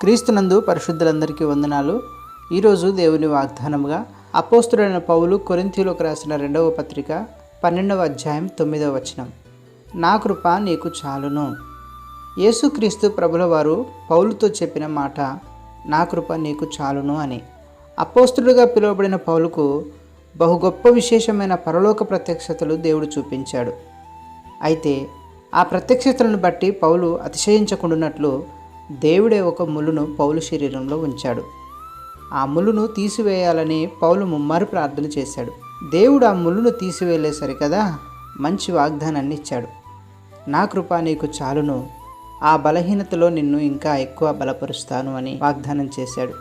క్రీస్తునందు పరిశుద్ధులందరికీ వందనాలు. ఈరోజు దేవుని వాగ్దానముగా అపోస్తుడైన పౌలు కొరింథీలోకి రాసిన రెండవ పత్రిక పన్నెండవ అధ్యాయం తొమ్మిదవ వచనం. నా కృప నీకు చాలును. యేసుక్రీస్తు ప్రభుల వారు పౌలుతో చెప్పిన మాట నా కృప నీకు చాలును అని. అపోస్తుడుగా పిలువబడిన పౌలుకు బహు గొప్ప విశేషమైన పరలోక ప్రత్యక్షతలు దేవుడు చూపించాడు. అయితే ఆ ప్రత్యక్షతలను బట్టి పౌలు అతిశయించకుండానట్లు దేవుడే ఒక ములును పౌలు శరీరంలో ఉంచాడు. ఆ ములును తీసివేయాలని పౌలు ముమ్మారు ప్రార్థన చేశాడు. దేవుడు ఆ ములును తీసివేయలేసరి కదా మంచి వాగ్దానాన్ని ఇచ్చాడు. నా కృప నీకు చాలును. ఆ బలహీనతలో నిన్ను ఇంకా ఎక్కువ బలపరుస్తాను అని వాగ్దానం చేశాడు.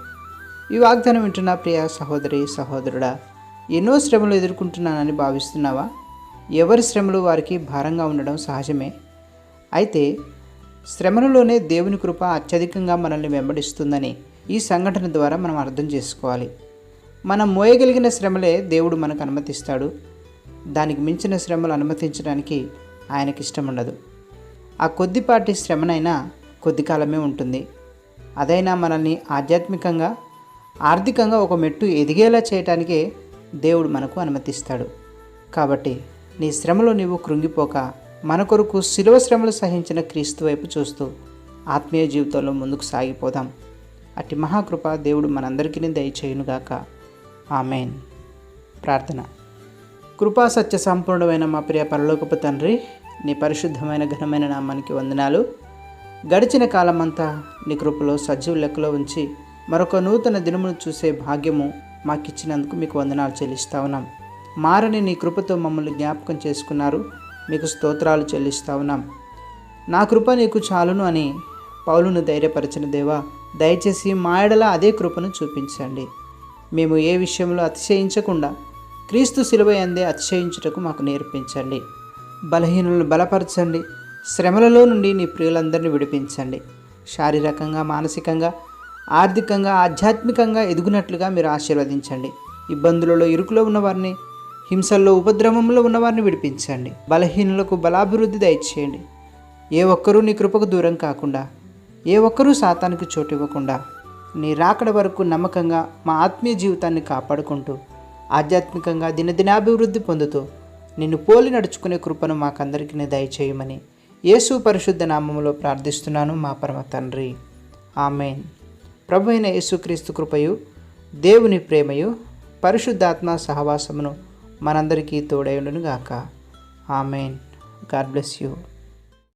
ఈ వాగ్దానం వింటున్న ప్రియ సహోదరి సహోదరుడా ఎన్నో శ్రమలు ఎదుర్కొంటున్నానని భావిస్తున్నావా? ఎవరి శ్రమలు వారికి భారంగా ఉండడం సహజమే. అయితే శ్రమలలోనే దేవుని కృప అత్యధికంగా మనల్ని వెంబడిస్తుందని ఈ సంఘటన ద్వారా మనం అర్థం చేసుకోవాలి. మనం మోయగలిగిన శ్రమలే దేవుడు మనకు అనుమతిస్తాడు. దానికి మించిన శ్రమలు అనుమతించడానికి ఆయనకి ఇష్టం ఉండదు. ఆ కొద్దిపాటి శ్రమనైనా కొద్ది కాలమే ఉంటుంది. అదైనా మనల్ని ఆధ్యాత్మికంగా ఆర్థికంగా ఒక మెట్టు ఎదిగేలా చేయటానికే దేవుడు మనకు అనుమతిస్తాడు. కాబట్టి నీ శ్రమలో నీవు కృంగిపోక మన కొరకు శిలువ శ్రమలు సహించిన క్రీస్తు వైపు చూస్తూ ఆత్మీయ జీవితంలో ముందుకు సాగిపోదాం. అట్టి మహాకృప దేవుడు మనందరికీ దయచేయునుగాక. ఆమెన్. ప్రార్థన. కృపా సత్య సంపూర్ణమైన మా ప్రియ పరలోకపు తండ్రి నీ పరిశుద్ధమైన ఘనమైన నామానికి వందనాలు. గడిచిన కాలమంతా నీ కృపలో సజీవ లెక్కలో ఉంచి మరొక నూతన దినమును చూసే భాగ్యము మాకిచ్చినందుకు మీకు వందనాలు చెల్లిస్తా ఉన్నాం. మారని నీ కృపతో మమ్మల్ని జ్ఞాపకం చేసుకున్నారు. మీకు స్తోత్రాలు చెల్లిస్తా ఉన్నాం. నా కృప నీకు చాలును అని పౌలును ధైర్యపరచిన దేవా దయచేసి మా ఎడల అదే కృపను చూపించండి. మేము ఏ విషయంలో అతిశయించకుండా క్రీస్తు శిలువ అందే అతిశయించుటకు మాకు నేర్పించండి. బలహీనులను బలపరచండి. శ్రమలలో నుండి నీ ప్రియులందరినీ విడిపించండి. శారీరకంగా మానసికంగా ఆర్థికంగా ఆధ్యాత్మికంగా ఎదుగునట్లుగా మీరు ఆశీర్వదించండి. ఇబ్బందులలో ఇరుకులో ఉన్నవారిని హింసల్లో ఉపద్రవంలో ఉన్నవారిని విడిపించండి. బలహీనులకు బలాభివృద్ధి దయచేయండి. ఏ ఒక్కరూ నీ కృపకు దూరం కాకుండా ఏ ఒక్కరూ శాతానికి చోటు ఇవ్వకుండా నీ రాకడ వరకు నమ్మకంగా మా ఆత్మీయ జీవితాన్ని కాపాడుకుంటూ ఆధ్యాత్మికంగా దినదినాభివృద్ధి పొందుతూ నిన్ను పోలి నడుచుకునే కృపను మాకందరికీ దయచేయమని యేసు పరిశుద్ధ నామములో ప్రార్థిస్తున్నాను మా పరమ తండ్రి. ఆమెన్. ప్రభు అయిన యేసుక్రీస్తు కృపయు దేవుని ప్రేమయు పరిశుద్ధాత్మ సహవాసమును మనందరికీ తోడైండును గాక ఆమెన్. God bless you.